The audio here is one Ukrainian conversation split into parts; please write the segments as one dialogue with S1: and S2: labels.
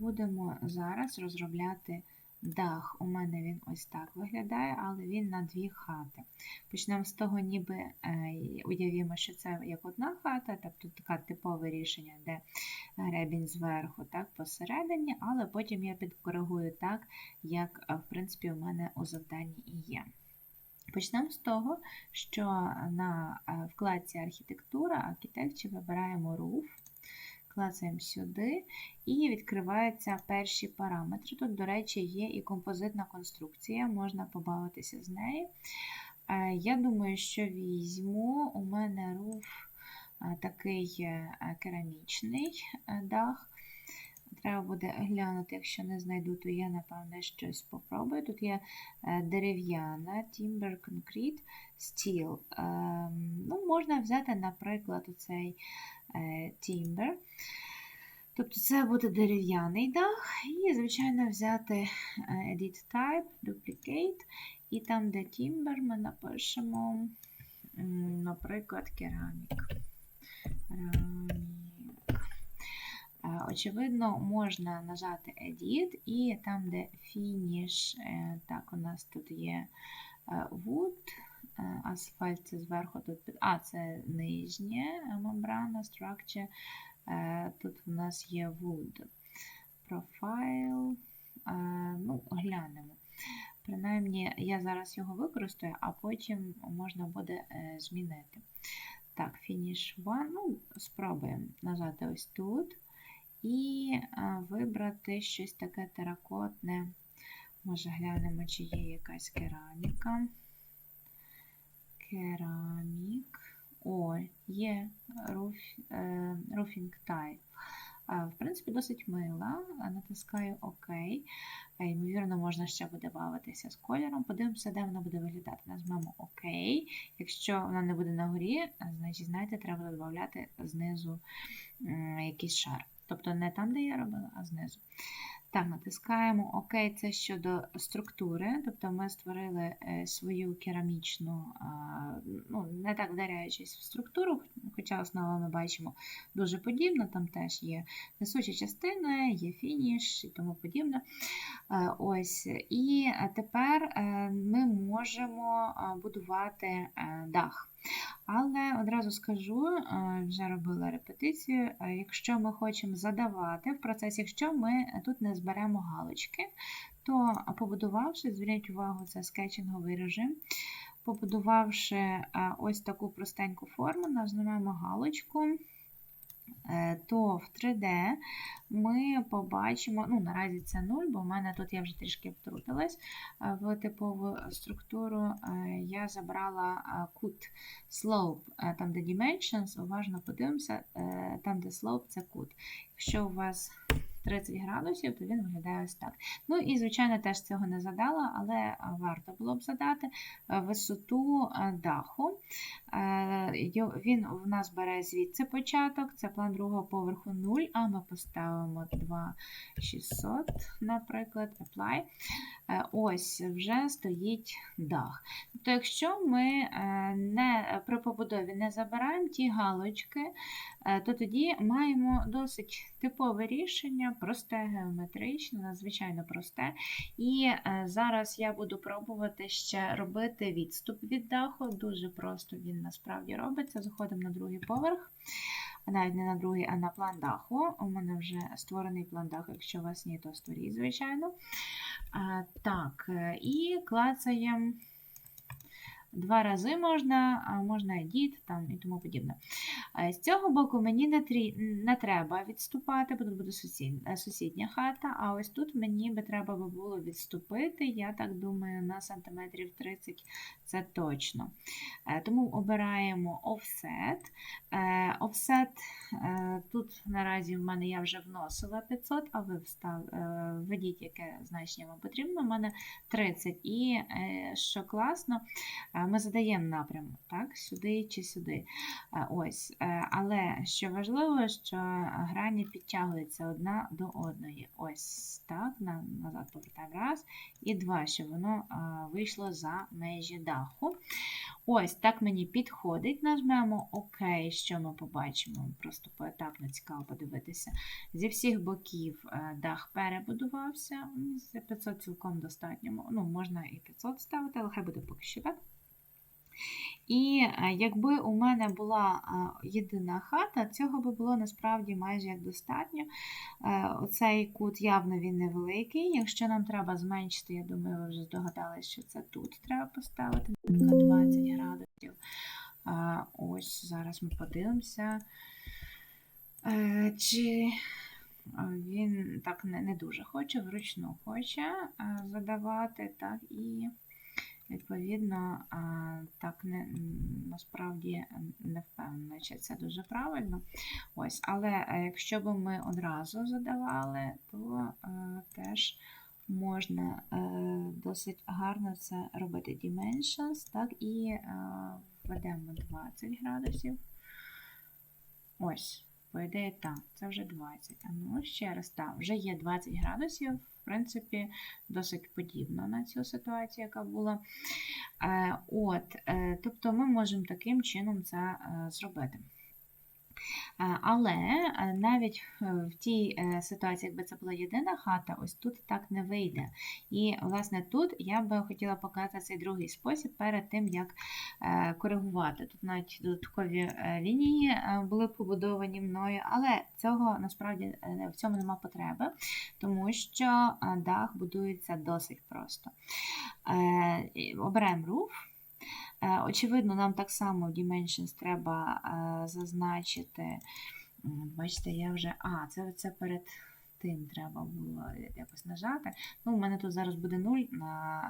S1: Будемо зараз розробляти дах. У мене він ось так виглядає, але він на дві хати. Почнемо з того, ніби е, уявімо, що це як одна хата, тобто таке типове рішення, де гребінь зверху, так, посередині, але потім я підкоригую так, як е, в принципі у мене у завданні і є. Почнемо з того, що на е, вкладці архітектура Architecture вибираємо roof, клацаємо сюди і відкриваються перші параметри. Тут, до речі, є і композитна конструкція, можна побавитися з нею. Е, Я думаю, що візьму, у мене руф е, такий е, керамічний дах. Треба буде глянути, якщо не знайду, то я, напевне, щось попробую. Тут є дерев'яна, timber, concrete, steel. Ем, Ну, можна взяти, наприклад, оцей timber. Тобто це буде дерев'яний дах, і, звичайно, взяти е, edit type, duplicate, і там, де timber, ми напишемо, наприклад, керамік. Е, Очевидно, можна нажати Edit, і там, де Finish, е, так, у нас тут є е, Wood, е, асфальт це зверху тут. А, це нижнє е, мембрана, Structure. Е, Тут у нас є Wood. Profile. Е, Ну, глянемо. Принаймні, я зараз його використаю, а потім можна буде е, змінити. Так, Finish One. Ну, спробуємо нажати ось тут і е, вибрати щось таке теракотне. Може, глянемо, чи є якась кераміка. Керамік. О, є е, roofing type. Е, В принципі, досить мила. Е, Натискаю ОК. Е, Ймовірно, можна ще буде бавитися з кольором. Подивимося, де вона буде виглядати. Нажмемо ОК. Якщо вона не буде на горі, е, значить, знаєте, треба додати знизу якийсь шар. Тобто не там, де я робила, а знизу. Так, натискаємо ОК, це щодо структури. Тобто ми створили е, свою керамічну, ну, не так вдаряючись в структуру, хоча основа ми бачимо дуже подібна, там теж є несуча частина, є фініш і тому подібне. Е, Ось. І тепер е, ми можемо будувати дах. Але одразу скажу, е, вже робила репетицію, е, якщо ми хочемо задавати в процесі, якщо ми тут не зберемо галочки, то побудувавши, зверніть увагу, це скетчинговий режим. Побудувавши е, ось таку простеньку форму, нажмемо галочку, то в 3D ми побачимо, ну наразі це 0, бо в мене тут я вже трішки втрутилась е, в типову структуру. е, Я забрала е, кут slope, е, там де dimensions, уважно подивимося, е, там де slope це кут. Якщо у вас 30 градусів, то він виглядає ось так. Ну і, звичайно, теж цього не задала, але варто було б задати е, висоту е, даху. Е, Він в нас бере звідси початок, це план другого поверху 0, а ми поставимо 2600, наприклад, apply. Ось вже стоїть дах. Тобто, якщо ми не, при побудові не забираємо ті галочки, то тоді маємо досить типове рішення, просте геометричне, надзвичайно просте. І е, зараз я буду пробувати ще робити відступ від даху. Дуже просто він насправді робиться. Заходимо на другий поверх. Навіть не на другий, а на план даху. У мене вже створений план даху. Якщо у вас ні, то створіть, звичайно. Так, е, і клацаємо. Два рази можна, а можна edit там і тому подібне. З цього боку мені не, трі... не треба відступати, бо тут буде сусід... е, сусідня хата, а ось тут мені би треба було відступити, я так думаю, на сантиметрів 30 це точно. Е, Тому обираємо offset. Е, е, тут наразі в мене я вже вносила 500, а ви встав... введіть, яке значення вам потрібно. У мене 30. І що класно, ми задаємо напрямок, так, сюди чи сюди. Ось. Е, Але що важливо, що грані підтягуються одна до одної. Ось так, назад повертаємо раз і два, щоб воно вийшло за межі даху. Ось так мені підходить. Нажмемо ОК, що ми побачимо. Просто поетапно цікаво подивитися. Зі всіх боків е, дах перебудувався. Мені 500 цілком достатньо. Ну, можна і 500 ставити, але хай буде поки що так. І е, якби у мене була е, єдина хата, цього би було насправді майже як достатньо. Е, Оцей кут явно він невеликий. Якщо нам треба зменшити, я думаю, ви вже здогадалися, що це тут треба поставити на 20 градусів. Ось зараз ми подивимося, чи він так не, дуже хоче, вручну хоче задавати, так і. Відповідно, так не насправді не впевнена, чи це дуже правильно. Ось, але е, якщо б ми одразу задавали, то е, теж можна е, досить гарно це робити. Dimensions, так, і введемо 20 градусів. Ось, по ідеї, так, це вже 20. А ну, ще раз, так, вже є 20 градусів, в принципі, досить подібно на цю ситуацію, яка була. Е, От, е, тобто ми можемо таким чином це е, зробити. Е, Але е, навіть е, в тій ситуації, якби це була єдина хата, ось тут так не вийде. І, власне, тут я би хотіла показати цей другий спосіб перед тим, як коригувати. Тут навіть додаткові лінії були побудовані мною, але цього насправді в цьому нема потреби, тому що дах будується досить просто. Roof. Е, Очевидно, нам так само Dimensions треба е, зазначити. Бачите, я вже. А, це, це перед тим треба було якось нажати. Ну, у мене тут зараз буде 0 на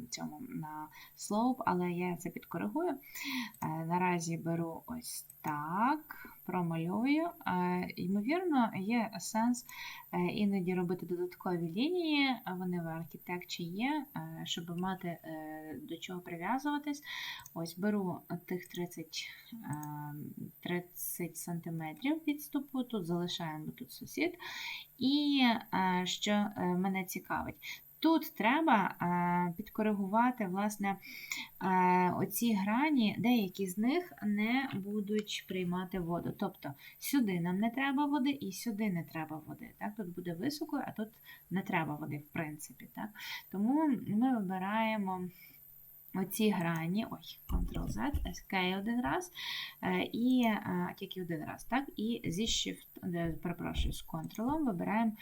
S1: е, цьому на slope, але я це підкоригую. Наразі беру ось так, промалюю. Е, Ймовірно, є сенс е, іноді робити додаткові лінії, вони в архітекчі є, е, щоб мати до чого прив'язуватись. Ось беру тих 30, е, 30 см відступу, тут залишаємо тут сусід. І що мене цікавить, тут треба е, підкоригувати власне е, оці грані, деякі з них не будуть приймати воду. Тобто сюди нам не треба води і сюди не треба води. Так? Тут буде високо, а тут не треба води, в принципі. Так? Тому ми вибираємо. Оці грані, ой, Ctrl-Z, SK один раз, е, і тільки один раз, так, і зі Shift, перепрошую, з Ctrl вибираємо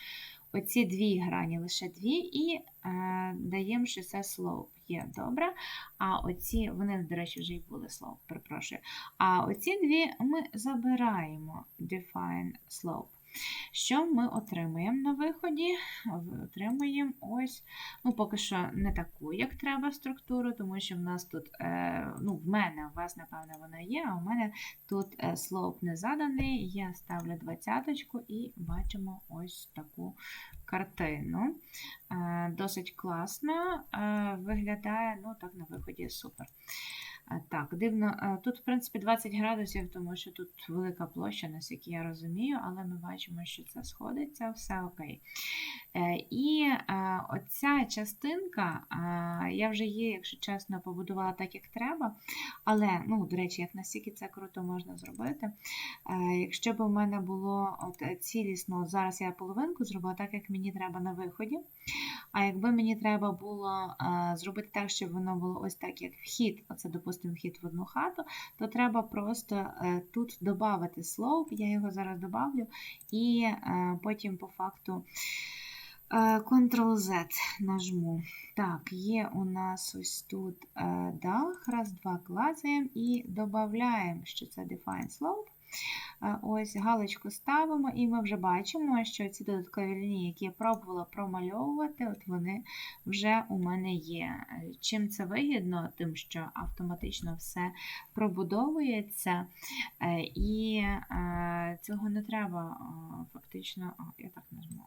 S1: оці дві грані, лише дві, і е, даємо, що це slope є добре. А оці, вони, до речі, вже й були slope, перепрошую. А оці дві ми забираємо define slope. Що ми отримуємо на виході? Отримуємо ось, ну, поки що не таку, як треба, структуру, тому що в нас тут, е, ну, в мене, у вас, напевно, вона є, а у мене тут е, слоп не заданий. Я ставлю двадцяточку і бачимо ось таку картину. Е, досить класно виглядає, ну, так, на виході супер. Е, Так, дивно. Е, Тут, в принципі, 20 градусів, тому що тут велика площа, наскільки я розумію, але ми бачимо, що це сходиться, все окей. Е, І оця частинка, я вже її, якщо чесно, побудувала так, як треба. Але, ну, до речі, як настільки це круто можна зробити. Якщо б у мене було от цілісно, зараз я половинку зробила так, як мені треба на виході. А якби мені треба було зробити так, щоб воно було ось так, як вхід, оце, допустимо, вхід в одну хату, то треба просто е, тут додати slope, я його зараз добавлю, і е, потім по факту е, Ctrl-Z нажму. Так, є у нас ось тут е, дах, раз, два, клацаємо і додаємо, що це define slope. Е, Ось галочку ставимо, і ми вже бачимо, що ці додаткові лінії, які я пробувала промальовувати, от вони вже у мене є. Чим це вигідно? Тим, що автоматично все пробудовується, е, і е, цього не треба фактично. Я так нажму.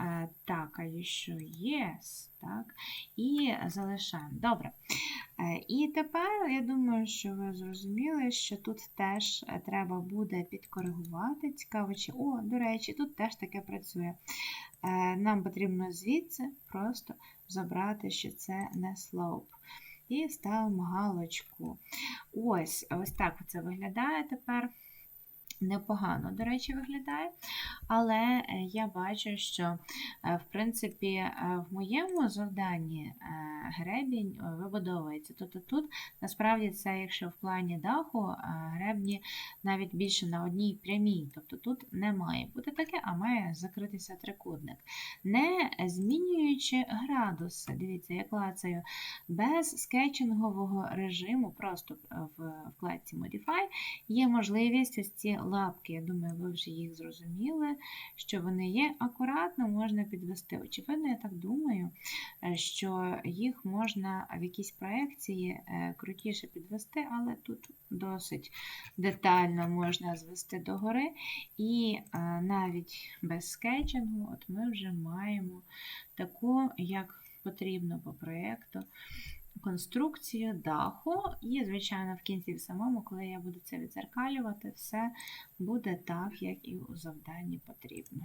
S1: Е, Так, а що yes, так, і залишаємо. Добре. Е, І тепер я думаю, що ви зрозуміли, що тут теж е, треба буде підкоригувати. Цікаво, чи о, до речі, тут теж таке працює. Нам потрібно звідси просто забрати, що це не slope. І ставимо галочку. Ось, ось так це виглядає тепер. Непогано, до речі, виглядає. Але е, я бачу, що, е, в принципі, е, в моєму завданні гребінь вибудовується. Тобто тут насправді це, якщо в плані даху, гребні навіть більше на одній прямій. Тобто тут не має бути таке, а має закритися трикутник. Не змінюючи градуси. Дивіться, я клацаю без скетчингового режиму, просто в вкладці Modify, є можливість ось ці лапки, я думаю, ви вже їх зрозуміли, що вони є, акуратно можна підвести. Очевидно, я так думаю, е, що їх можна в якійсь проекції е, крутіше підвести, але тут досить детально можна звести догори. І е, навіть без скетчингу от ми вже маємо таку, як потрібно по проєкту, конструкцію даху. І, звичайно, в кінці в самому, коли я буду це відзеркалювати, все буде так, як і у завданні потрібно.